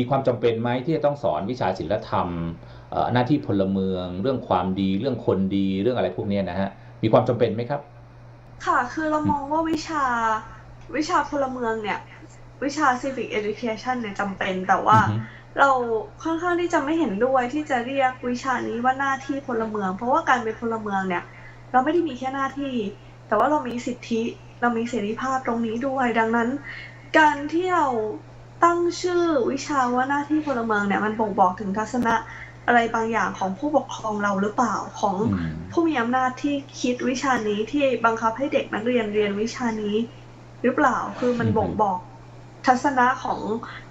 มีความจำเป็นไหมที่จะต้องสอนวิชาศิลธรรมเอ่อหน้าที่พลเมือง เรื่องความดี เรื่องคนดี เรื่องอะไรพวกเนี้ยนะฮะ มีความจำเป็นไหมครับ ค่ะ คือเรามองว่าวิชาวิชาพลเมืองเนี่ย วิชา civic education เนี่ยจำเป็น แต่ว่าอือฮึเราค่อนข้างที่จะไม่เห็นด้วยที่จะเรียกวิชานี้ว่าหน้าที่พลเมือง เพราะว่าการเป็นพลเมืองเนี่ย เราไม่ได้มีแค่หน้าที่ แต่ว่าเรามีสิทธิ เรามีเสรีภาพตรงนี้ด้วย ดังนั้น การที่เรา ตั้งชื่อวิชาว่าหน้าที่พลเมืองเนี่ยมันบ่งบอกถึงทัศนะอะไรบางอย่างของผู้ปกครองเราหรือเปล่าของผู้มีอำนาจที่คิดวิชานี้ที่บังคับให้เด็กนักเรียนเรียนวิชานี้ หรือเปล่าคือมันบ่งบอกทัศนะของ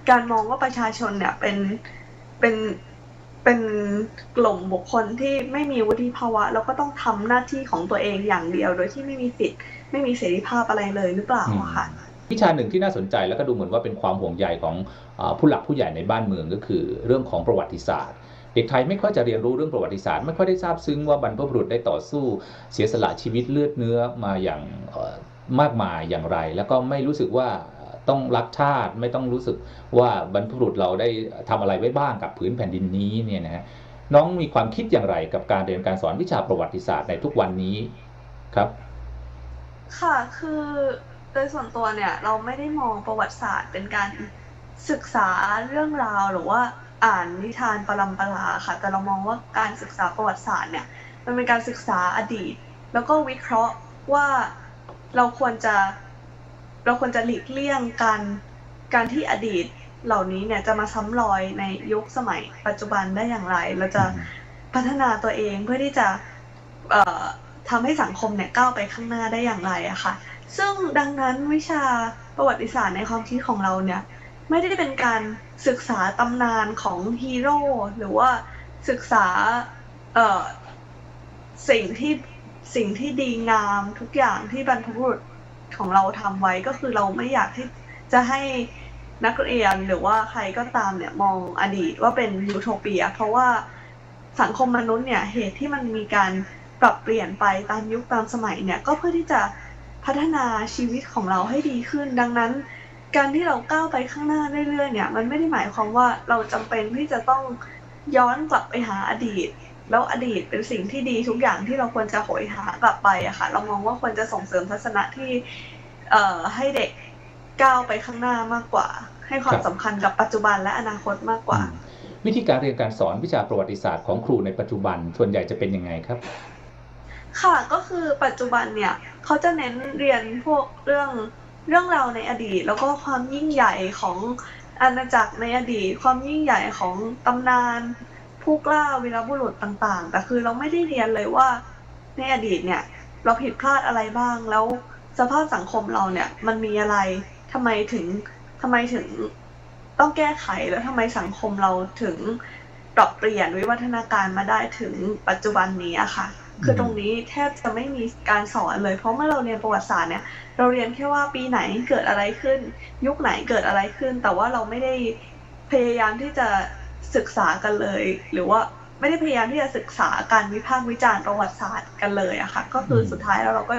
การมองว่าประชาชนเนี่ยเป็นเป็นเป็นกลุ่มบุคคลที่ไม่มีวุฒิภาวะ แล้วก็ต้องทำหน้าที่ของตัวเองอย่างเดียว โดยที่ไม่มีสิทธิ์ไม่มีเสรีภาพอะไรเลยหรือเปล่าค่ะ วิชาหนึ่งที่น่าสนใจแล้วก็ดูเหมือนว่าเป็นความห่วงใยของอผู้หลักผู้ใหญ่ในบ้านเมืองก็คือ เรื่องของประวัติศาสตร์เด็กไทยไม่ค่อยจะเรียนรู้เรื่องประวัติศาสตร์ไม่ค่อยได้ทราบซึ้งว่าบรรพบุรุษได้ต่อสู้ เสียสละชีวิตเลือดเนื้อมาอย่างมากมายอย่างไร แล้วก็ไม่รู้สึกว่าต้องรักชาติไม่ต้องรู้สึกว่าบรรพบุรุษเราได้ทำอะไรไว้บ้างกับผืนแผ่นดินนี้เนี่ยนะฮะน้องมีความคิดอย่างไรกับการเรียนการสอนวิชาประวัติศาสตร์ในทุกวันนี้ครับ ค่ะคือ โดยส่วนตัวเนี่ยเราไม่ได้มองประวัติศาสตร์เป็นการศึกษาเรื่องราวหรือว่าอ่านนิทานปรัมปราค่ะ แต่เรามองว่าการศึกษาประวัติศาสตร์เนี่ยมันเป็นการศึกษาอดีต แล้วก็วิเคราะห์ว่าเราควรจะเราควรจะหลีกเลี่ยงการการที่อดีตเหล่านี้เนี่ยจะมาซ้ำรอยในยุคสมัยปัจจุบันได้อย่างไร เราจะพัฒนาตัวเองเพื่อที่จะเอ่อทำให้สังคมเนี่ยก้าวไปข้างหน้าได้อย่างไรอะค่ะ ซึ่งดังนั้นวิชาประวัติศาสตร์ในความคิดของเราเนี่ย ไม่ได้เป็นการศึกษาตำนานของฮีโร่หรือว่าศึกษาเอ่อสิ่งที่สิ่งที่ดีงามทุกอย่างที่บรรพบุรุษของเราทำไว้ก็คือเราไม่อยากที่จะให้นักเรียนหรือว่าใครก็ตามเนี่ยมองอดีตว่าเป็นยูโทเปีย เพราะว่าสังคมมนุษย์เนี่ยเหตุที่มันมีการปรับเปลี่ยนไปตามยุคตามสมัยเนี่ยก็เพื่อที่จะ พัฒนาชีวิตของเราให้ดีขึ้น ดังนั้น การที่เราก้าวไปข้างหน้าเรื่อยๆเนี่ย มันไม่ได้หมายความว่าเราจำเป็นที่จะต้องย้อนกลับไปหาอดีต แล้วอดีตเป็นสิ่งที่ดีทุกอย่างที่เราควรจะโหยหากลับไปอะค่ะ เรามองว่าควรจะส่งเสริมทัศนะที่เอ่อให้เด็กก้าวไปข้างหน้ามากกว่า ให้ความครับสำคัญกับปัจจุบันและอนาคตมากกว่า วิธีการเรียนการสอนวิชาประวัติศาสตร์ของครูในปัจจุบันส่วนใหญ่จะเป็นยังไงครับ ค่ะก็คือปัจจุบันเนี่ยเขาจะเน้นเรียนพวกเรื่องเรื่องราวในอดีต แล้วก็ความยิ่งใหญ่ของอาณาจักรในอดีต ความยิ่งใหญ่ของตำนาน ผู้กล้าวีรบุรุษต่างๆ แต่คือเราไม่ได้เรียนเลยว่าในอดีตเนี่ยเราผิดพลาดอะไรบ้างแล้วสภาพสังคมเราเนี่ยมันมีอะไรทำไมถึงทำไมถึงต้องแก้ไขแล้วทำไมสังคมเราถึงปรับเปลี่ยนวิวัฒนาการมาได้ถึงปัจจุบันนี้อะค่ะ คือตรงนี้แทบจะไม่มีการสอนเลย เพราะเมื่อเราเรียนประวัติศาสตร์เนี่ย เราเรียนแค่ว่าปีไหนเกิดอะไรขึ้น ยุคไหนเกิดอะไรขึ้น แต่ว่าเราไม่ได้พยายามที่จะศึกษากันเลย หรือว่าไม่ได้พยายามที่จะศึกษาการวิพากษ์วิจารณ์ประวัติศาสตร์กันเลยอะค่ะ ก็คือสุดท้ายแล้วเราก็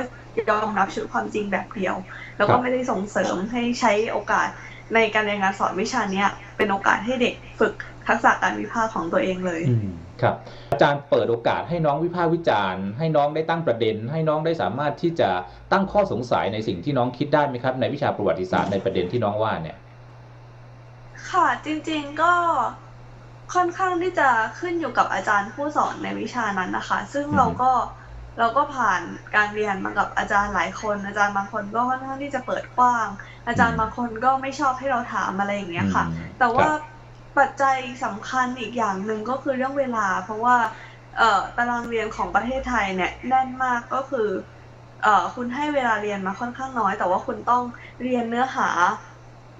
ยอมรับชุดความจริงแบบเดียว แล้วก็ไม่ได้ส่งเสริมให้ใช้โอกาสในการเรียนการสอนวิชาเนี้ยเป็นโอกาสให้เด็กฝึกทักษะการวิพากษ์ของตัวเองเลยอื ครับอาจารย์เปิดโอกาสให้น้องวิพากษ์วิจารณ์ ให้น้องได้ตั้งประเด็น ให้น้องได้สามารถที่จะตั้งข้อสงสัยในสิ่งที่น้องคิดได้ไหมครับ ในวิชาประวัติศาสตร์ในประเด็นที่น้องว่าเนี่ย ค่ะจริงๆก็ค่อนข้างที่จะขึ้นอยู่กับอาจารย์ผู้สอนในวิชานั้นนะคะ ซึ่งอืมเราก็เราก็ผ่านการเรียนมากับอาจารย์หลายคน อาจารย์บางคนก็ค่อนข้างที่จะเปิดกว้าง อาจารย์บางคนก็ไม่ชอบให้เราถามอะไรอย่างเงี้ยค่ะอืมแต่ว่าครับ ปัจจัยสำคัญอีกอย่างหนึ่งก็คือเรื่องเวลา เพราะว่าเอ่อตารางเรียนของประเทศไทยเนี่ยแน่นมากก็คือเอ่อคุณให้เวลาเรียนมาค่อนข้างน้อย แต่ว่าคุณต้องเรียนเนื้อหา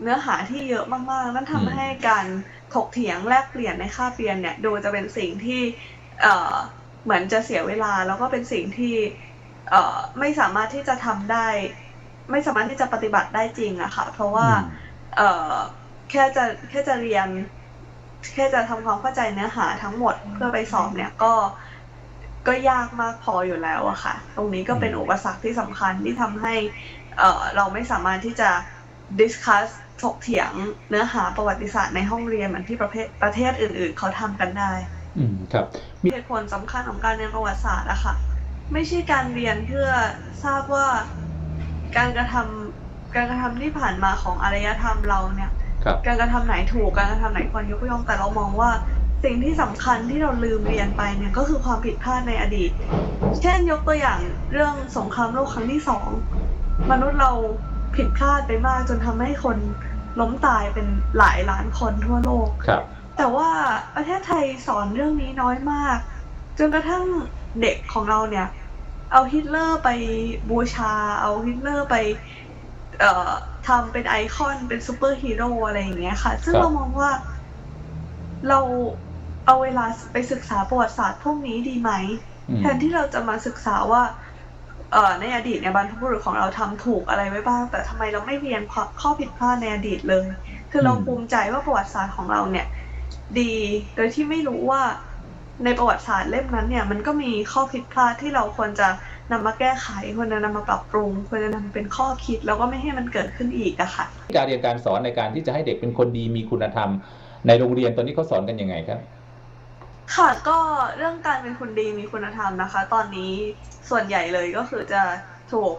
เนื้อหาที่เยอะมากๆ นั่นทำให้การถกเถียงแลกเปลี่ยนในคาบเรียนเนี่ยดูจะเป็นสิ่งที่เอ่อเหมือนจะเสียเวลาแล้วก็เป็นสิ่งที่เอ่อไม่สามารถที่จะทำได้ ไม่สามารถที่จะปฏิบัติได้จริงอะค่ะ เพราะว่าเอ่อแค่จะแค่จะเรียน แค่จะทำความเข้าใจเนื้อหาทั้งหมดเพื่อไปสอบเนี่ยก็ก็ยากมากพออยู่แล้วอะค่ะ ตรงนี้ก็เป็นอืมอุปสรรคที่สำคัญที่ทำให้เอ่อเราไม่สามารถที่จะ discuss ถกเถียงเนื้อหาประวัติศาสตร์ในห้องเรียนเหมือนที่ประเทศประเทศอื่น ๆ เขาทำกันได้ อืมครับเหตุผลสำคัญของการเรียนประวัติศาสตร์อะค่ะ ไม่ใช่การเรียนเพื่อทราบว่าการกระทำการกระทำที่ผ่านมาของอารยธรรมเราเนี่ยครับ การกระทำไหนถูกการกระทำไหนควรยกย่องแต่เรามองว่าสิ่งที่สำคัญที่เราลืมเรียนไปเนี่ยก็คือความผิดพลาดในอดีต เช่นยกตัวอย่างเรื่องสงครามโลกครั้งที่สองมนุษย์เราผิดพลาดไปมากจนทำให้คนล้มตายเป็นหลายล้านคนทั่วโลกครับ แต่ว่าประเทศไทยสอนเรื่องนี้น้อยมาก จนกระทั่งเด็กของเราเนี่ย เอาฮิตเลอร์ไปบูชา เอาฮิตเลอร์ไป เอ่อ ทำเป็นไอคอนเป็นซูเปอร์ฮีโร่อะไรอย่างเงี้ยค่ะ ซึ่งครับเรามองว่าเราเอาเวลาไปศึกษาประวัติศาสตร์พวกนี้ดีไหมอืมแทนที่เราจะมาศึกษาว่าเอ่อในอดีตเนี่ยบรรพบุรุษของเราทำถูกอะไรไว้บ้าง แต่ทำไมเราไม่เรียนข้อข้อผิดพลาดในอดีตเลย คือเราภูมิใจว่าประวัติศาสตร์ของเราเนี่ย ดีโดยที่ไม่รู้ว่าในประวัติศาสตร์เล่มนั้นเนี่ย มันก็มีข้อผิดพลาดที่เราควรจะ นำมาแก้ไขควรจะนำมาปรับปรุงควรจะนำเป็นข้อคิด แล้วก็ไม่ให้มันเกิดขึ้นอีกอะค่ะ การเรียนการสอนในการที่จะให้เด็กเป็นคนดีมีคุณธรรม ในโรงเรียนตอนนี้เขาสอนกันยังไงครับค่ะก็เรื่องการเป็นคนดีมีคุณธรรมนะคะ ตอนนี้ส่วนใหญ่เลยก็คือจะถูก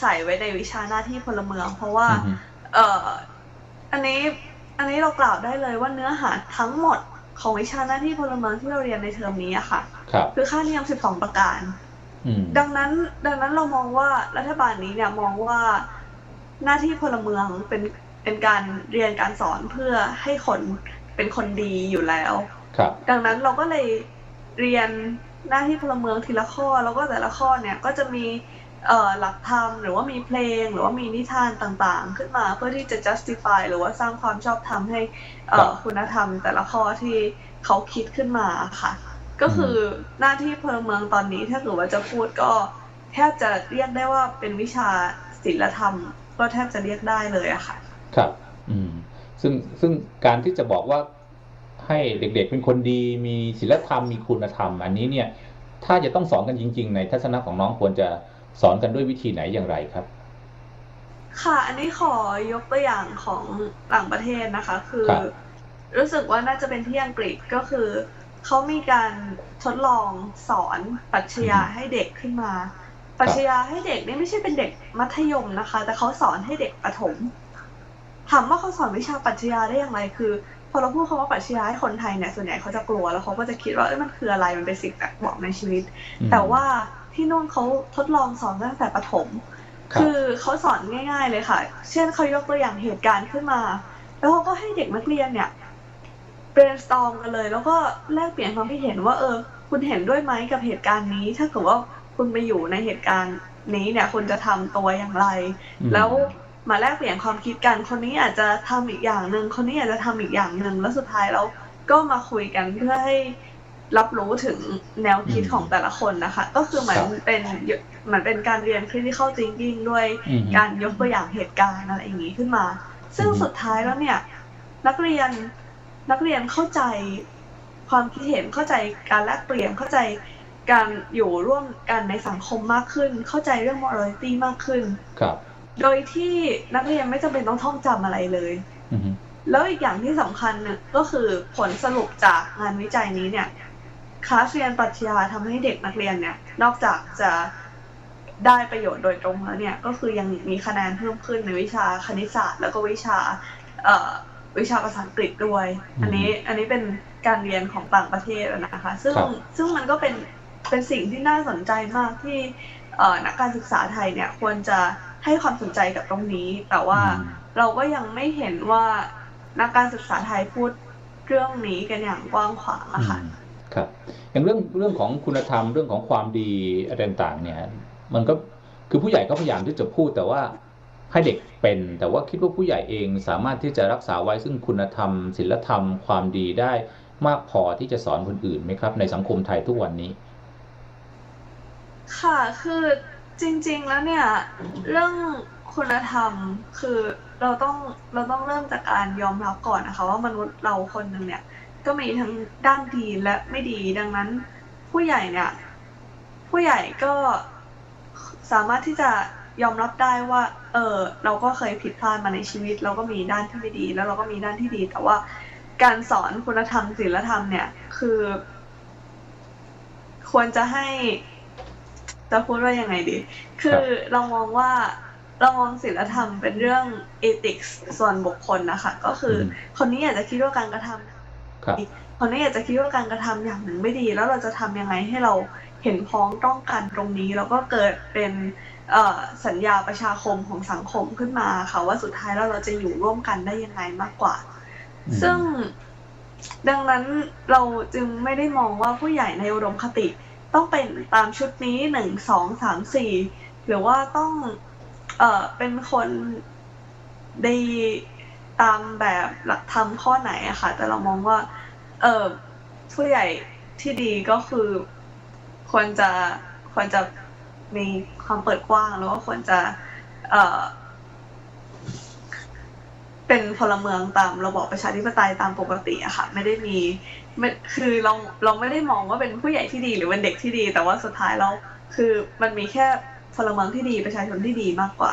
ใส่ไว้ในวิชาหน้าที่พลเมือง เพราะว่าอือฮึเอ่ออันนี้อันนี้เรากล่าวได้เลยว่าเนื้อหาทั้งหมดของวิชาหน้าที่พลเมืองที่เราเรียนในเทอมนี้อะค่ะครับคือค่านิยม 12 ประการอืม ดังนั้นดังนั้นเรามองว่ารัฐบาลนี้เนี่ยมองว่าหน้าที่พลเมืองเป็นเป็นการเรียนการสอนเพื่อให้คนเป็นคนดีอยู่แล้วครับ ดังนั้นเราก็เลยเรียนหน้าที่พลเมืองทีละข้อแล้วก็แต่ละข้อเนี่ยก็จะมีเอ่อหลักธรรมหรือว่ามีเพลงหรือว่ามีนิทานต่างๆ ขึ้นมาเพื่อที่จะ justify หรือว่าสร้างความชอบธรรมให้เอ่อคุณธรรมแต่ละข้อที่เขาคิดขึ้นมาค่ะ ก็คือหน้าที่พลเมืองตอนนี้ถ้าเกิดว่าจะพูดก็แทบจะเรียกได้ว่าเป็นวิชาศิลธรรม ก็แทบจะเรียกได้เลยอะค่ะ ครับ อืม ซึ่งซึ่งการที่จะบอกว่าให้เด็กๆเป็นคนดีมีศีลธรรมมีคุณธรรม อันนี้เนี่ย ถ้าจะต้องสอนกันจริง ๆ ในทัศนะของน้องควรจะสอนกันด้วยวิธีไหนอย่างไรครับ ค่ะ อันนี้ขอยกตัวอย่างของต่างประเทศนะคะ คือครับรู้สึกว่าน่าจะเป็นที่อังกฤษก็คือ เขามีการทดลองสอนปรัชญาให้เด็กขึ้นมา ปรัชญาให้เด็กนี่ไม่ใช่เป็นเด็กมัธยมนะคะ แต่เขาสอนให้เด็กประถมถามว่าเขาสอนวิชาปรัชญาได้อย่างไรคือ พอเราพูดคำว่าปรัชญาให้คนไทยเนี่ยส่วนใหญ่เขาจะกลัวแล้วเขาก็จะคิดว่าเอ้ยมันคืออะไรมันเป็นสิ่งแปลกปลอมในชีวิตอืมแต่ว่าที่นู่นเขาทดลองสอนตั้งแต่ประถมครับคือเขาสอนง่าย ๆเลยค่ะ เช่นเขายกตัวอย่างเหตุการณ์ขึ้นมา แล้วเขาก็ให้เด็กนักเรียนเนี่ย brainstorm กันเลย แล้วก็แลกเปลี่ยนความคิดเห็นว่า เออ คุณเห็นด้วยไหมกับเหตุการณ์นี้ ถ้าเกิดว่าคุณไปอยู่ในเหตุการณ์นี้เนี่ยคุณจะทำตัวอย่างไรอืมแล้วมาแลกเปลี่ยนความคิดกัน คนนี้อาจจะทำอีกอย่างหนึ่งคนนี้อาจจะทำอีกอย่างหนึ่งแล้วสุดท้ายแล้วก็มาคุยกันเพื่อให้รับรู้ถึงแนวคิดของแต่ละคนนะคะ ก็คือเหมือนเป็นเหมือนเป็นการเรียน critical thinking ด้วยอืมการยกตัวอย่างเหตุการณ์อะไรอย่างนี้ขึ้นมา ซึ่งอืมสุดท้ายแล้วเนี่ย นักเรียน นักเรียนเข้าใจความคิดเห็นเข้าใจการแลกเปลี่ยนเข้าใจการอยู่ร่วมกันในสังคมมากขึ้น เข้าใจเรื่อง morality มากขึ้น ครับ โดยที่นักเรียนไม่จำเป็นต้องท่องจำอะไรเลยอืมแล้วอีกอย่างที่สำคัญเนี่ยก็คือผลสรุปจากงานวิจัยนี้เนี่ยคลาสเรียนปรัชญาทำให้เด็กนักเรียนเนี่ย นอกจากจะได้ประโยชน์โดยตรงแล้วเนี่ย ก็คือยังมีคะแนนเพิ่มขึ้นในวิชาคณิตศาสตร์ แล้วก็วิชาเอ่อ วิชาภาษาอังกฤษด้วย อันนี้อันนี้เป็นการเรียนของต่างประเทศนะคะ ซึ่งครับซึ่งมันก็เป็นเป็นสิ่งที่น่าสนใจมากที่เอ่อนักการศึกษาไทยเนี่ยควรจะให้ความสนใจกับตรงนี้ แต่ว่าอืมเราก็ยังไม่เห็นว่านักการศึกษาไทยพูดเรื่องนี้กันอย่างกว้างขวางอะค่ะอืมครับอย่างเรื่องเรื่องของคุณธรรมเรื่องของความดีอะไรต่างๆเนี่ยมันก็คือผู้ใหญ่ก็พยายามที่จะพูดแต่ว่า ให้เด็กเป็น แต่ว่าคิดว่าผู้ใหญ่เองสามารถที่จะรักษาไว้ซึ่งคุณธรรมศีลธรรมความดีได้มากพอที่จะสอนคนอื่นไหมครับ ในสังคมไทยทุกวันนี้ ค่ะคือจริง ๆ แล้วเนี่ย เรื่องคุณธรรมคือเราต้องเราต้องเริ่มจากการยอมรับก่อนนะคะ ว่ามนุษย์เราคนหนึ่งเนี่ย ก็มีทั้งด้านดีและไม่ดีดังนั้น ผู้ใหญ่เนี่ย ผู้ใหญ่ก็สามารถที่จะ ยอมรับได้ว่า เออเราก็เคยผิดพลาดมาในชีวิต เราก็มีด้านที่ไม่ดี แล้วเราก็มีด้านที่ดี แต่ว่าการสอนคุณธรรมศีลธรรมเนี่ย คือ ควรจะให้จะพูดว่ายังไงดี คือเรามองว่าเรามองศีลธรรมเป็นเรื่องเอติกส์ส่วนบุคคลนะคะ ก็คืออมคนนี้อยากจะคิดว่าการกระทำ ครับคนนี้อยากจะคิดว่าการกระทำอย่างหนึ่งไม่ดี แล้วเราจะทำยังไงให้เราเห็นพ้องต้องกันตรงนี้ แล้วก็เกิดเป็นเอ่อสัญญาประชาคมของสังคมขึ้นมาค่ะว่าสุดท้ายแล้วเราจะอยู่ร่วมกันได้ยังไงมากกว่าอืมซึ่งดังนั้นเราจึงไม่ได้มองว่าผู้ใหญ่ในอุดมคติ ต้องเป็นตามชุดนี้หนึ่งสองสามสี่หรือว่าต้องเอ่อเป็นคนดีตามแบบหลักธรรมข้อไหนอะค่ะ แต่เรามองว่า เออผู้ใหญ่ที่ดีก็คือควรจะควรจะมีความเปิดกว้างแล้วก็ควรจะ เออเป็นพลเมืองตามระบอบประชาธิปไตยตามปกติอะค่ะ ไม่ได้มีไม่คือเราเราไม่ได้มองว่าเป็นผู้ใหญ่ที่ดีหรือเป็นเด็กที่ดี แต่ว่าสุดท้ายแล้วคือมันมีแค่พลเมืองที่ดีประชาชนที่ดีมากกว่า